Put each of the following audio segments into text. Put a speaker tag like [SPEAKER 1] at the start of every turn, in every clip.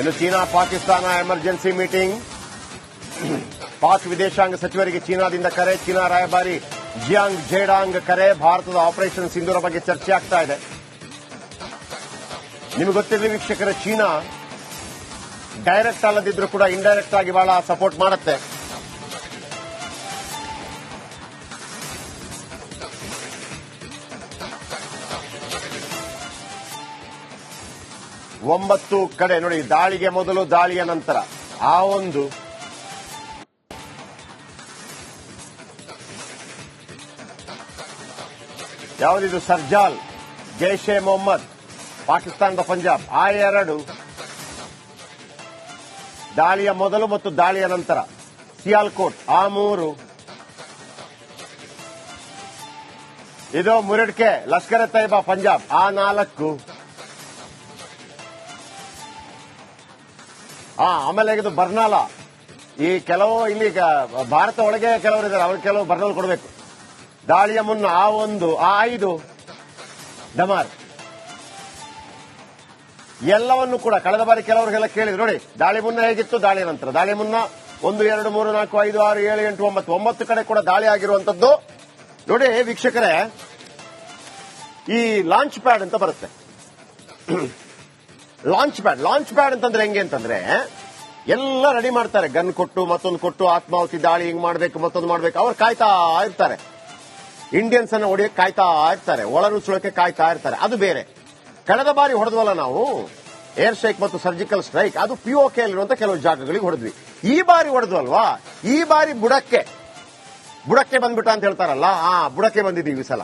[SPEAKER 1] ಇನ್ನು China Pakistan emergency meeting. Pak ವಿದೇಶಾಂಗ ಸಚಿವರಿಗೆ ಚೀನಾದಿಂದ ಕರೆ, ಚೀನಾ ರಾಯಭಾರಿ ಜಿಯಾಂಗ್ ಜೇಡಾಂಗ್ ಕರೆ, ಭಾರತದ ಆಪರೇಷನ್ ಸಿಂಧೂರ ಬಗ್ಗೆ ಚರ್ಚೆ ಆಗ್ತಾ ಇದೆ. ನಿಮಗೆ ಗೊತ್ತಿರಲಿ ವೀಕ್ಷಕರ, ಚೀನಾ ಡೈರೆಕ್ಟ್ ಅಲ್ಲದಿದ್ರು ಕೂಡ ಇಂಡೈರೆಕ್ಟ್ ಆಗಿ ಬಹಳ ಸಪೋರ್ಟ್ ಮಾಡುತ್ತೆ. ಒಂಬತ್ತು ಕಡೆ ನೋಡಿ, ದಾಳಿಗೆ ಮೊದಲು, ದಾಳಿಯ ನಂತರ. ಆ ಒಂದು ಯಾವುದಿದು? ಸರ್ಜಾಲ್, ಜೈಷ್ ಎ ಮೊಹಮ್ಮದ್, ಪಾಕಿಸ್ತಾನದ ಪಂಜಾಬ್. ಆ ಎರಡು ದಾಳಿಯ ಮೊದಲು ಮತ್ತು ದಾಳಿಯ ನಂತರ. ಸಿಯಾಲ್ಕೋಟ್, ಆ ಮೂರು. ಇದು ಮುರಡ್ಕೆ, ಲಷ್ಕರ್ ತೈಬಾ, ಪಂಜಾಬ್. ಆ ನಾಲ್ಕು. ಆಮೇಲೆ ಇದು ಬರ್ನಾಲ. ಈ ಕೆಲವು ಇಲ್ಲಿ ಭಾರತ ಒಳಗೆ ಕೆಲವರು ಇದ್ದಾರೆ ಅವ್ರಿಗೆ ಕೆಲವು ಬರ್ನಾಲ್ ಕೊಡಬೇಕು. ದಾಳಿಯ ಮುನ್ನ ಆ ಒಂದು, ಆ ಐದು, ಡಮಾರ್. ಎಲ್ಲವನ್ನು ಕೂಡ ಕಳೆದ ಬಾರಿ ಕೆಲವರಿಗೆಲ್ಲ ಕೇಳಿದ್ರು, ನೋಡಿ, ದಾಳಿ ಮುನ್ನ ಹೇಗಿತ್ತು ದಾಳಿ ನಂತರ. ದಾಳಿ ಮುನ್ನ ಒಂದು, ಎರಡು, ಮೂರು, ನಾಲ್ಕು, ಐದು, ಆರು, ಏಳು, ಎಂಟು, ಒಂಬತ್ತು ಒಂಬತ್ತು ಕಡೆ ಕೂಡ ದಾಳಿ ಆಗಿರುವಂತದ್ದು. ನೋಡಿ, ವೀಕ್ಷಕರೇ, ಈ ಲಾಂಚ್ ಪ್ಯಾಡ್ ಅಂತ ಬರುತ್ತೆ. ಲಾಂಚ್ ಪ್ಯಾಡ್ ಲಾಂಚ್ ಪ್ಯಾಡ್ ಅಂತಂದ್ರೆ ಹೆಂಗೆ ಅಂತಂದ್ರೆ, ಎಲ್ಲ ರೆಡಿ ಮಾಡ್ತಾರೆ. ಗನ್ ಕೊಟ್ಟು, ಮತ್ತೊಂದು ಕೊಟ್ಟು, ಆತ್ಮಾಹುತಿ, ದಾಳಿ ಹಿಂಗ್ ಮಾಡ್ಬೇಕು, ಮತ್ತೊಂದು ಮಾಡ್ಬೇಕು. ಅವ್ರು ಕಾಯ್ತಾ ಇರ್ತಾರೆ. ಇಂಡಿಯನ್ಸ್ ಅನ್ನ ಹೊಡೆಯಕ್ಕೆ ಕಾಯ್ತಾ ಇರ್ತಾರೆ. ಒಳನುಸುಳಕ್ಕೆ ಕಾಯ್ತಾ ಇರ್ತಾರೆ. ಅದು ಬೇರೆ. ಕಳೆದ ಬಾರಿ ಹೊಡೆದ್ವಲ್ಲ ನಾವು? ಏರ್ ಸ್ಟ್ರೈಕ್ ಮತ್ತು ಸರ್ಜಿಕಲ್ ಸ್ಟ್ರೈಕ್ ಅದು ಪಿಒಕೆ ಅಲ್ಲಿರುವಂತ ಕೆಲವು ಜಾಗಗಳಿಗೆ ಹೊಡೆದ್ವಿ. ಈ ಬಾರಿ ಹೊಡೆದ್ವಲ್ವಾ? ಈ ಬಾರಿ ಬುಡಕ್ಕೆ. ಬುಡಕ್ಕೆ ಬಂದ್ಬಿಟ್ಟ ಅಂತ ಹೇಳ್ತಾರಲ್ಲ? ಆ, ಬುಡಕ್ಕೆ ಬಂದಿದ್ದೀವಿ ಸಲ.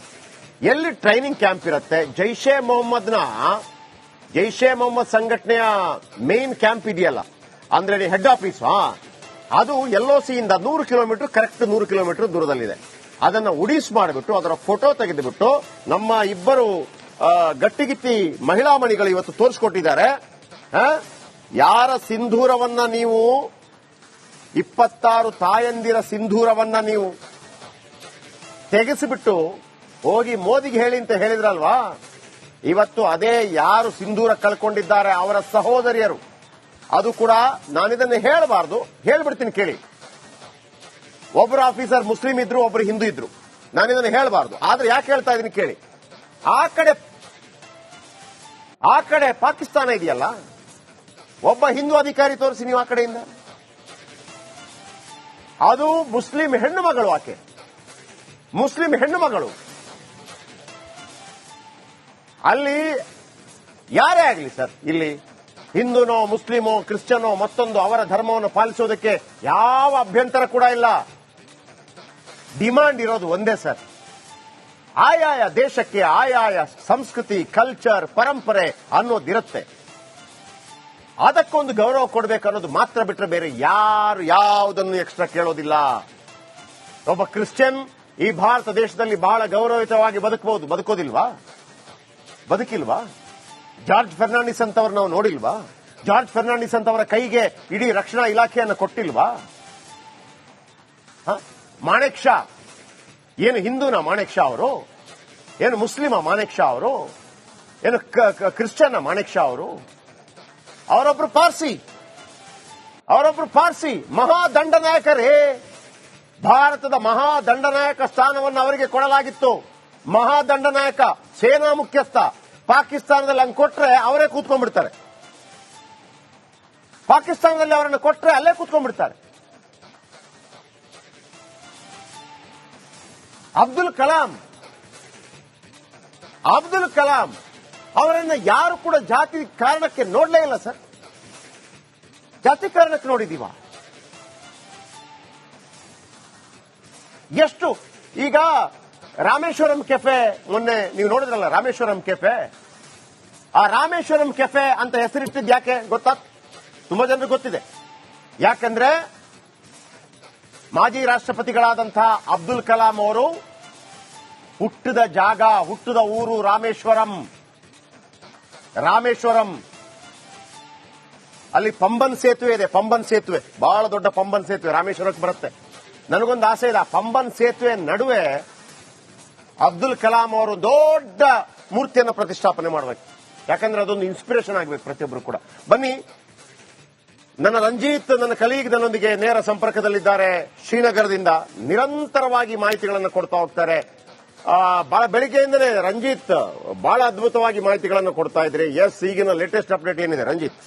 [SPEAKER 1] ಎಲ್ಲಿ ಟ್ರೈನಿಂಗ್ ಕ್ಯಾಂಪ್ ಇರುತ್ತೆ? ಜೈಷೆ ಮೊಹಮ್ಮದ್ನ ಜೈಷೆ ಮೊಹಮ್ಮದ್ ಸಂಘಟನೆಯ ಮೇನ್ ಕ್ಯಾಂಪ್ ಇದೆಯಲ್ಲ? ಅಂದ್ರೆ ಹೆಡ್ ಆಫೀಸ್ ಅದು ಎಲ್ಒಸಿ ಇಂದ ನೂರು ಕಿಲೋಮೀಟರ್ ಕರೆಕ್ಟ್ ನೂರು ಕಿಲೋಮೀಟರ್ ದೂರದಲ್ಲಿದೆ. ಅದನ್ನ ಉಡೀಸ್ ಮಾಡಿಬಿಟ್ಟು, ಅದರ ಫೋಟೋ ತೆಗೆದುಬಿಟ್ಟು, ನಮ್ಮ ಇಬ್ಬರು ಗಟ್ಟಿಗಿತ್ತಿ ಮಹಿಳಾ ಮಣಿಗಳು ಇವತ್ತು ತೋರಿಸ್ಕೊಟ್ಟಿದ್ದಾರೆ. ಯಾರ ಸಿಂಧೂರವನ್ನ ನೀವು, ಇಪ್ಪತ್ತಾರು ತಾಯಂದಿರ ಸಿಂಧೂರವನ್ನ ನೀವು ತೆಗೆಸಿಬಿಟ್ಟು ಹೋಗಿ ಮೋದಿಗೆ ಹೇಳಿ ಅಂತ ಹೇಳಿದ್ರಲ್ವಾ? ಇವತ್ತು ಅದೇ ಯಾರು ಸಿಂಧೂರ ಕಳ್ಕೊಂಡಿದ್ದಾರೆ ಅವರ ಸಹೋದರಿಯರು. ಅದು ಕೂಡ ನಾನಿದನ್ನು ಹೇಳಬಾರದು. ಹೇಳ್ಬಿಡ್ತೀನಿ ಕೇಳಿ. ಒಬ್ಬರು ಆಫೀಸರ್ ಮುಸ್ಲಿಂ ಇದ್ರು, ಒಬ್ಬರು ಹಿಂದೂ ಇದ್ರು. ನಾನಿದನ್ನು ಹೇಳಬಾರದು. ಆದ್ರೆ ಯಾಕೆ ಹೇಳ್ತಾ ಇದೀನಿ ಕೇಳಿ. ಆ ಕಡೆ ಆ ಕಡೆ ಪಾಕಿಸ್ತಾನ ಇದೆಯಲ್ಲ? ಒಬ್ಬ ಹಿಂದೂ ಅಧಿಕಾರಿ ತೋರಿಸಿ ನೀವು ಆ ಕಡೆಯಿಂದ. ಅದು ಮುಸ್ಲಿಂ ಹೆಣ್ಣು ಮಗಳು ಆಕೆ. ಮುಸ್ಲಿಂ ಹೆಣ್ಣು ಮಗಳು. ಅಲ್ಲಿ ಯಾರೇ ಆಗಲಿ ಸರ್, ಇಲ್ಲಿ ಹಿಂದೂನೋ ಮುಸ್ಲಿಮೋ ಕ್ರಿಶ್ಚಿಯನೋ ಮತ್ತೊಂದು ಅವರ ಧರ್ಮವನ್ನು ಪಾಲಿಸೋದಕ್ಕೆ ಯಾವ ಅಭ್ಯಂತರ ಕೂಡ ಇಲ್ಲ. ಡಿಮಾಂಡ್ ಇರೋದು ಒಂದೇ ಸರ್. ಆಯಾಯ ದೇಶಕ್ಕೆ ಆಯಾಯ ಸಂಸ್ಕೃತಿ, ಕಲ್ಚರ್, ಪರಂಪರೆ ಅನ್ನೋದಿರುತ್ತೆ ಅದಕ್ಕೊಂದು ಗೌರವ ಕೊಡಬೇಕು ಅನ್ನೋದು ಮಾತ್ರ ಬಿಟ್ಟರೆ ಬೇರೆ ಯಾರು ಯಾವುದನ್ನು ಎಕ್ಸ್ಟ್ರಾ ಕೇಳೋದಿಲ್ಲ. ಒಬ್ಬ ಕ್ರಿಶ್ಚಿಯನ್ ಈ ಭಾರತ ದೇಶದಲ್ಲಿ ಬಹಳ ಗೌರವಯುತವಾಗಿ ಬದುಕಬಹುದು ಬದುಕೋದಿಲ್ವಾ? ಬದುಕಿಲ್ವಾ? ಜಾರ್ಜ್ ಫೆರ್ನಾಂಡಿಸ್ ಅಂತವ್ರು ನಾವು ನೋಡಿಲ್ವಾ? ಜಾರ್ಜ್ ಫೆರ್ನಾಂಡಿಸ್ ಅಂತವರ ಕೈಗೆ ಇಡೀ ರಕ್ಷಣಾ ಇಲಾಖೆಯನ್ನು ಕೊಟ್ಟಿಲ್ವಾ? ಮಾಣೆಕ್ ಶಾ. ಏನು ಹಿಂದೂನ ಮಾಣೆಕ್ ಶಾ ಅವರು? ಏನು ಮುಸ್ಲಿಮ ಮಾಣೇಕ್ ಶಾ ಅವರು? ಏನು ಕ್ರಿಶ್ಚಿಯನ್ನ ಮಾಣೆಕ್ ಶಾ ಅವರು? ಅವರೊಬ್ರು ಪಾರ್ಸಿ. ಅವರೊಬ್ರು ಪಾರ್ಸಿ. ಮಹಾದಂಡನಾಯಕರೇ. ಭಾರತದ ಮಹಾದಂಡನಾಯಕ ಸ್ಥಾನವನ್ನು ಅವರಿಗೆ ಕೊಡಲಾಗಿತ್ತು. ಮಹಾದಂಡನಾಯಕ, ಸೇನಾ ಮುಖ್ಯಸ್ಥ ಪಾಕಿಸ್ತಾನದಲ್ಲಿ ಹಂಗೆ ಕೊಟ್ರೆ ಅವರೇ ಕೂತ್ಕೊಂಡ್ಬಿಡ್ತಾರೆ. ಪಾಕಿಸ್ತಾನದಲ್ಲಿ ಅವರನ್ನು ಕೊಟ್ರೆ ಅಲ್ಲೇ ಕೂತ್ಕೊಂಡ್ಬಿಡ್ತಾರೆ. ಅಬ್ದುಲ್ ಕಲಾಂ ಅಬ್ದುಲ್ ಕಲಾಂ ಅವರನ್ನ ಯಾರು ಕೂಡ ಜಾತಿ ಕಾರಣಕ್ಕೆ ನೋಡ್ಲೇ ಇಲ್ಲ ಸರ್. ಜಾತಿ ಕಾರಣಕ್ಕೆ ನೋಡಿದೀವ. ಎಷ್ಟು ಈಗ ರಾಮೇಶ್ವರಂ ಕೆಫೆ ಮೊನ್ನೆ ನೀವು ನೋಡಿದ್ರಲ್ಲ, ರಾಮೇಶ್ವರಂ ಕೆಫೆ? ಆ ರಾಮೇಶ್ವರಂ ಕೆಫೆ ಅಂತ ಹೆಸರಿಟ್ಟಿದ್ ಯಾಕೆ ಗೊತ್ತಾ? ತುಂಬಾ ಜನರಿಗೆ ಗೊತ್ತಿದೆ. ಯಾಕಂದ್ರೆ ಮಾಜಿ ರಾಷ್ಟ್ರಪತಿಗಳಾದಂತಹ ಅಬ್ದುಲ್ ಕಲಾಂ ಅವರು ಹುಟ್ಟಿದ ಜಾಗ, ಹುಟ್ಟಿದ ಊರು ರಾಮೇಶ್ವರಂ. ರಾಮೇಶ್ವರಂ. ಅಲ್ಲಿ ಪಂಬನ್ ಸೇತುವೆ ಇದೆ, ಪಂಬನ್ ಸೇತುವೆ. ಬಹಳ ದೊಡ್ಡ ಪಂಬನ್ ಸೇತುವೆ ರಾಮೇಶ್ವರಕ್ಕೆ ಬರುತ್ತೆ. ನನಗೊಂದು ಆಸೆ ಇದೆ, ಆ ಪಂಬನ್ ಸೇತುವೆ ನಡುವೆ ಅಬ್ದುಲ್ ಕಲಾಂ ಅವರು ದೊಡ್ಡ ಮೂರ್ತಿಯನ್ನು ಪ್ರತಿಷ್ಠಾಪನೆ ಮಾಡಬೇಕು. ಯಾಕಂದ್ರೆ ಅದೊಂದು ಇನ್ಸ್ಪಿರೇಷನ್ ಆಗಬೇಕು ಪ್ರತಿಯೊಬ್ಬರು ಕೂಡ. ಬನ್ನಿ, ನನ್ನ ರಂಜಿತ್, ನನ್ನ ಕಲೀಗ್ ನನ್ನೊಂದಿಗೆ ನೇರ ಸಂಪರ್ಕದಲ್ಲಿದ್ದಾರೆ. ಶ್ರೀನಗರದಿಂದ ನಿರಂತರವಾಗಿ ಮಾಹಿತಿಗಳನ್ನು ಕೊಡ್ತಾ ಹೋಗ್ತಾರೆ. ಬಹಳ ಬೆಳಿಗ್ಗೆಯಿಂದಲೇ ರಂಜಿತ್, ಬಹಳ ಅದ್ಭುತವಾಗಿ ಮಾಹಿತಿಗಳನ್ನು ಕೊಡ್ತಾ ಇದ್ರಿ. ಎಸ್ ಈಗಿನ ಲೇಟೆಸ್ಟ್ ಅಪ್ಡೇಟ್ ಏನಿದೆ? ರಂಜಿತ್.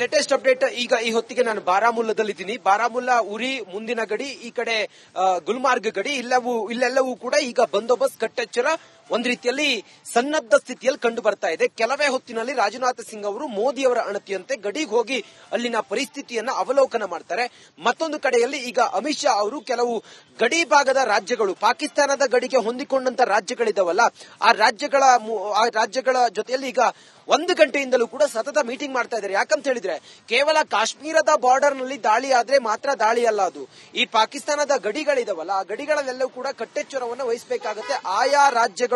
[SPEAKER 2] ಲೇಟೆಸ್ಟ್ ಅಪ್ಡೇಟ್ ಈಗ ಈ ಹೊತ್ತಿಗೆ ನಾನು ಬಾರಾಮುಲ್ಲದಲ್ಲಿದ್ದೀನಿ. ಬಾರಾಮುಲ್ಲಾ, ಉರಿ, ಮುಂದಿನ ಗಡಿ, ಈ ಕಡೆ ಗುಲ್ಮಾರ್ಗ್ ಗಡಿ, ಇಲ್ಲವೂ, ಇಲ್ಲೆಲ್ಲವೂ ಕೂಡ ಈಗ ಬಂದೋಬಸ್ತ್ ಕಟ್ಟೆಚ್ಚರ. ಒಂದ್ ರೀತಿಯಲ್ಲಿ ಸನ್ನದ್ಧ ಸ್ಥಿತಿಯಲ್ಲಿ ಕಂಡು ಬರ್ತಾ ಇದೆ. ಕೆಲವೇ ಹೊತ್ತಿನಲ್ಲಿ ರಾಜನಾಥ್ ಸಿಂಗ್ ಅವರು ಮೋದಿ ಅವರ ಅಣತಿಯಂತೆ ಗಡಿಗೆ ಹೋಗಿ ಅಲ್ಲಿನ ಪರಿಸ್ಥಿತಿಯನ್ನ ಅವಲೋಕನ ಮಾಡ್ತಾರೆ. ಮತ್ತೊಂದು ಕಡೆಯಲ್ಲಿ ಈಗ ಅಮಿತ್ ಶಾ ಅವರು ಕೆಲವು ಗಡಿ ಭಾಗದ ರಾಜ್ಯಗಳು, ಪಾಕಿಸ್ತಾನದ ಗಡಿಗೆ ಹೊಂದಿಕೊಂಡಂತ ರಾಜ್ಯಗಳಿದಾವಲ್ಲ, ಆ ರಾಜ್ಯಗಳ ಆ ರಾಜ್ಯಗಳ ಜೊತೆಯಲ್ಲಿ ಈಗ ಒಂದು ಗಂಟೆಯಿಂದಲೂ ಕೂಡ ಸತತ ಮೀಟಿಂಗ್ ಮಾಡ್ತಾ ಇದ್ದಾರೆ. ಯಾಕಂತ ಹೇಳಿದ್ರೆ, ಕೇವಲ ಕಾಶ್ಮೀರದ ಬಾರ್ಡರ್ನಲ್ಲಿ ದಾಳಿ ಆದ್ರೆ ಮಾತ್ರ ದಾಳಿ ಅಲ್ಲ ಅದು. ಈ ಪಾಕಿಸ್ತಾನದ ಗಡಿಗಳಿದಾವಲ್ಲ, ಆ ಗಡಿಗಳಲ್ಲೆಲ್ಲವೂ ಕೂಡ ಕಟ್ಟೆಚ್ಚರವನ್ನು ವಹಿಸಬೇಕಾಗುತ್ತೆ. ಆಯಾ ರಾಜ್ಯಗಳು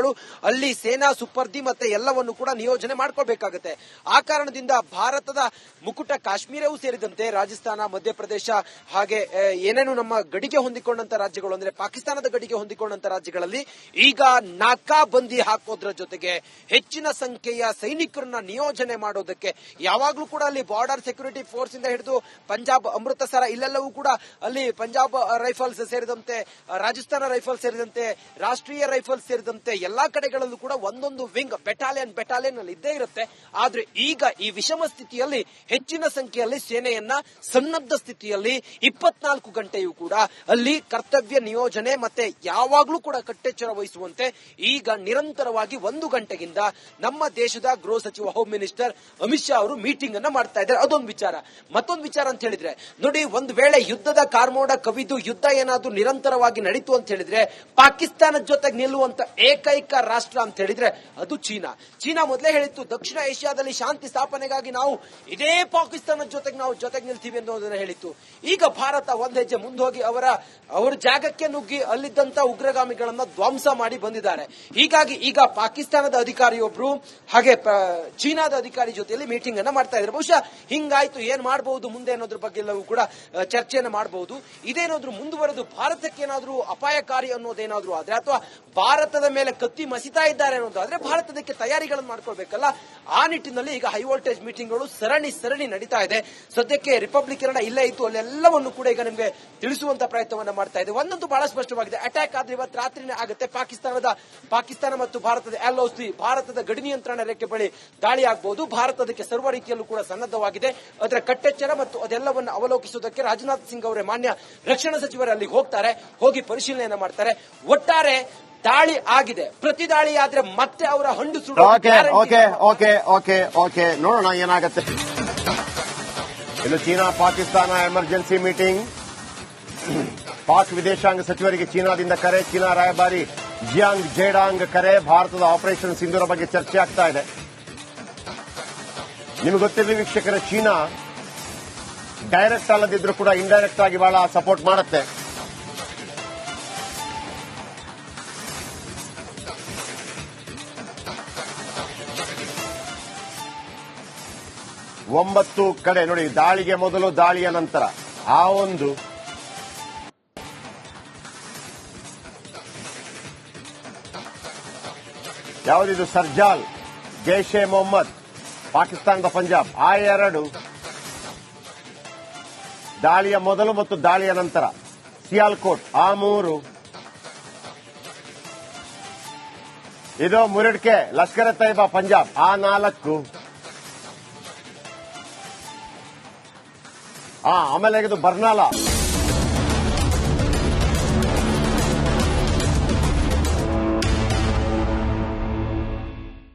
[SPEAKER 2] ಅಲ್ಲಿ ಸೇನಾ ಸುಪರ್ದಿ ಮತ್ತೆ ಎಲ್ಲವನ್ನು ಕೂಡ ನಿಯೋಜನೆ ಮಾಡ್ಕೋಬೇಕಾಗುತ್ತೆ ಆ ಕಾರಣದಿಂದ ಭಾರತದ ಮುಕುಟ ಕಾಶ್ಮೀರವೂ ಸೇರಿದಂತೆ ರಾಜಸ್ಥಾನ, ಮಧ್ಯಪ್ರದೇಶ ಹಾಗೆ ಏನೇನು ನಮ್ಮ ಗಡಿಗೆ ಹೊಂದಿಕೊಂಡಂತ ರಾಜ್ಯಗಳು, ಅಂದ್ರೆ ಪಾಕಿಸ್ತಾನದ ಗಡಿಗೆ ಹೊಂದಿಕೊಂಡಂತ ರಾಜ್ಯಗಳಲ್ಲಿ ಈಗ ನಾಕಾಬಂದಿ ಹಾಕೋದ್ರ ಜೊತೆಗೆ ಹೆಚ್ಚಿನ ಸಂಖ್ಯೆಯ ಸೈನಿಕರನ್ನ ನಿಯೋಜನೆ ಮಾಡೋದಕ್ಕೆ ಯಾವಾಗ್ಲೂ ಕೂಡ ಅಲ್ಲಿ ಬಾರ್ಡರ್ ಸೆಕ್ಯೂರಿಟಿ ಫೋರ್ಸ್ ಇಂದ ಹಿಡಿದು ಪಂಜಾಬ್ ಅಮೃತಸರ ಇಲ್ಲೆಲ್ಲವೂ ಕೂಡ ಅಲ್ಲಿ ಪಂಜಾಬ್ ರೈಫಲ್ಸ್ ಸೇರಿದಂತೆ, ರಾಜಸ್ಥಾನ ರೈಫಲ್ಸ್ ಸೇರಿದಂತೆ, ರಾಷ್ಟ್ರೀಯ ರೈಫಲ್ಸ್ ಸೇರಿದಂತೆ ಎಲ್ಲಾ ಕಡೆಗಳಲ್ಲೂ ಕೂಡ ಒಂದೊಂದು ವಿಂಗ್ ಬೆಟಾಲಿಯನ್ ಬೆಟಾಲಿಯನ್ ಅಲ್ಲಿ ಇದ್ದೇ ಇರುತ್ತೆ. ಆದ್ರೆ ಈಗ ಈ ವಿಷಮ ಸ್ಥಿತಿಯಲ್ಲಿ, ಹೆಚ್ಚಿನ ಸಂಖ್ಯೆಯಲ್ಲಿ ಸೇನೆಯನ್ನ ಸನ್ನದ್ಧ ಸ್ಥಿತಿಯಲ್ಲಿ ಇಪ್ಪತ್ನಾಲ್ಕು ಗಂಟೆಯೂ ಕೂಡ ಅಲ್ಲಿ ಕರ್ತವ್ಯ ನಿಯೋಜನೆ ಮತ್ತೆ ಯಾವಾಗ್ಲೂ ಕೂಡ ಕಟ್ಟೆಚ್ಚರ ವಹಿಸುವಂತೆ ಈಗ ನಿರಂತರವಾಗಿ ಒಂದು ಗಂಟೆಗಿಂದ ನಮ್ಮ ದೇಶದ ಗೃಹ ಸಚಿವ ಹೋಮ್ ಮಿನಿಸ್ಟರ್ ಅಮಿತ್ ಶಾ ಅವರು ಮೀಟಿಂಗ್ ಅನ್ನ ಮಾಡ್ತಾ ಇದ್ದಾರೆ. ಅದೊಂದು ವಿಚಾರ. ಮತ್ತೊಂದು ವಿಚಾರ ಅಂತ ಹೇಳಿದ್ರೆ, ನೋಡಿ ಒಂದು ವೇಳೆ ಯುದ್ಧದ ಕಾರ್ಮೋಡ ಕವಿದು ಯುದ್ಧ ಏನಾದ್ರೂ ನಿರಂತರವಾಗಿ ನಡೀತು ಅಂತ ಹೇಳಿದ್ರೆ, ಪಾಕಿಸ್ತಾನದ ಜೊತೆಗೆ ನಿಲ್ಲುವಂತ ಏಕೈಕ ರಾಷ್ಟ್ರ ಅಂತ ಹೇಳಿದ್ರೆ ಅದು ಚೀನಾ. ಚೀನಾ ಮೊದಲೇ ಹೇಳಿತ್ತು, ದಕ್ಷಿಣ ಏಷ್ಯಾದಲ್ಲಿ ಶಾಂತಿ ಸ್ಥಾಪನೆಗಾಗಿ ನಾವು ಇದೇ ಪಾಕಿಸ್ತಾನದ ಜೊತೆಗೆ ನಾವು ಜೊತೆಗೆ ನಿಲ್ತೀವಿ ಅನ್ನೋದನ್ನ ಹೇಳಿತ್ತು. ಈಗ ಭಾರತ ಒಂದ್ ಹೆಜ್ಜೆ ಮುಂದೋಗಿ ಅವರ ಅವರ ಜಾಗಕ್ಕೆ ನುಗ್ಗಿ ಅಲ್ಲಿದ್ದಂತ ಉಗ್ರಗಾಮಿಗಳನ್ನ ಧ್ವಂಸ ಮಾಡಿ ಬಂದಿದ್ದಾರೆ. ಹೀಗಾಗಿ ಈಗ ಪಾಕಿಸ್ತಾನದ ಅಧಿಕಾರಿಯೊಬ್ರು, ಹಾಗೆ ಚೀನಾದ ಅಧಿಕಾರಿ ಜೊತೆಯಲ್ಲಿ ಮೀಟಿಂಗ್ ಅನ್ನ ಮಾಡ್ತಾ ಇದ್ದಾರೆ. ಬಹುಶಃ ಹಿಂಗಾಯ್ತು, ಏನ್ ಮಾಡಬಹುದು ಮುಂದೆ ಅನ್ನೋದ್ರ ಬಗ್ಗೆ ಎಲ್ಲವೂ ಕೂಡ ಚರ್ಚೆಯನ್ನು ಮಾಡಬಹುದು. ಇದೇನಾದ್ರೂ ಮುಂದುವರೆದು ಭಾರತಕ್ಕೆ ಏನಾದ್ರೂ ಅಪಾಯಕಾರಿ ಅನ್ನೋದೇನಾದ್ರೂ ಆದ್ರೆ, ಅಥವಾ ಭಾರತದ ಮೇಲೆ ಕತ್ತಿ ಮಸಿತಾ ಇದ್ದಾರೆ ಅನ್ನೋದಾದ್ರೆ ಭಾರತದಕ್ಕೆ ತಯಾರಿಗಳನ್ನು ಮಾಡ್ಕೊಳ್ಬೇಕಲ್ಲ. ಆ ನಿಟ್ಟಿನಲ್ಲಿ ಈಗ ಹೈ ವೋಲ್ಟೇಜ್ ಮೀಟಿಂಗ್ಗಳು ಸರಣಿ ಸರಣಿ ನಡೀತಾ ಇದೆ. ಸದ್ಯಕ್ಕೆ ರಿಪಬ್ಲಿಕ್ ಕನ್ನಡ ಇಲ್ಲೇ ಇತ್ತು. ಅಲ್ಲೆಲ್ಲವನ್ನು ಕೂಡ ಈಗ ನಿಮಗೆ ತಿಳಿಸುವಂತ ಪ್ರಯತ್ನವನ್ನ ಮಾಡ್ತಾ ಇದೆ. ಒಂದಂತೂ ಬಹಳ ಸ್ಪಷ್ಟವಾಗಿದೆ. ಅಟ್ಯಾಕ್ ಆದ್ರೆ ಇವತ್ತು ರಾತ್ರಿನೇ ಆಗುತ್ತೆ. ಪಾಕಿಸ್ತಾನದ, ಪಾಕಿಸ್ತಾನ ಮತ್ತು ಭಾರತದ ಎಲ್ಒಸಿ ಭಾರತದ ಗಡಿ ನಿಯಂತ್ರಣ ರೇಖೆ ಬಳಿ ದಾಳಿ ಆಗಬಹುದು ಭಾರತದಕ್ಕೆ ಸರ್ವ ರೀತಿಯಲ್ಲೂ ಕೂಡ ಸನ್ನದ್ಧವಾಗಿದೆ. ಅದರ ಕಟ್ಟೆಚ್ಚರ ಮತ್ತು ಅದೆಲ್ಲವನ್ನು ಅವಲೋಕಿಸುವುದಕ್ಕೆ ರಾಜನಾಥ್ ಸಿಂಗ್ ಅವರೇ ಮಾನ್ಯ ರಕ್ಷಣಾ ಸಚಿವರು ಅಲ್ಲಿಗೆ ಹೋಗ್ತಾರೆ. ಹೋಗಿ ಪರಿಶೀಲನೆಯನ್ನು ಮಾಡ್ತಾರೆ. ಒಟ್ಟಾರೆ ದಾಳಿ ಆಗಿದೆ. ಪ್ರತಿ ದಾಳಿ ಆದ್ರೆ ಮತ್ತೆ ಅವರ ಹಂಡು ಸುಡ
[SPEAKER 1] okay okay okay okay okay ನೋಡೋಣ ಏನಾಗುತ್ತೆ. ಇನ್ನು China Pakistan emergency meeting Pak ವಿದೇಶಾಂಗ ಸಚಿವರಿಗೆ ಚೀನಾದಿಂದ ಕರೆ ಚೀನಾ ರಾಯಭಾರಿ ಜಿಯಾಂಗ್ ಜೇಡಾಂಗ್ ಕರೆ. ಭಾರತದ ಆಪರೇಷನ್ ಸಿಂಧೂರ ಬಗ್ಗೆ ಚರ್ಚೆ ಆಗ್ತಾ ಇದೆ. ನಿಮ್ಗೆ ಗೊತ್ತಿರಲಿ ವೀಕ್ಷಕರ ಚೀನಾ ಡೈರೆಕ್ಟ್ ಅಲ್ಲದಿದ್ರು ಕೂಡ ಇಂಡೈರೆಕ್ಟ್ ಆಗಿ ಬಹಳ ಸಪೋರ್ಟ್ ಮಾಡುತ್ತೆ. ಒಂಬತ್ತು ಕಡೆ ನೋಡಿ, ದಾಳಿಗೆ ಮೊದಲು, ದಾಳಿಯ ನಂತರ. ಆ ಒಂದು ಯಾವುದಿದು? ಸರ್ಜಾಲ್, ಜೈಷ್ ಎ ಮೊಹಮ್ಮದ್, ಪಾಕಿಸ್ತಾನದ ಪಂಜಾಬ್. ಆ ಎರಡು ದಾಳಿಯ ಮೊದಲು ಮತ್ತು ದಾಳಿಯ ನಂತರ. ಸಿಯಾಲ್ಕೋಟ್, ಆ ಮೂರು. ಇದು ಮುರಡ್ಕೆ, ಲಷ್ಕರ್ ತೈಬಾ, ಪಂಜಾಬ್. ಆ ನಾಲ್ಕು. ಆ ಆಮೇಲೆ ಇದು ಬರ್ನಾಲಾ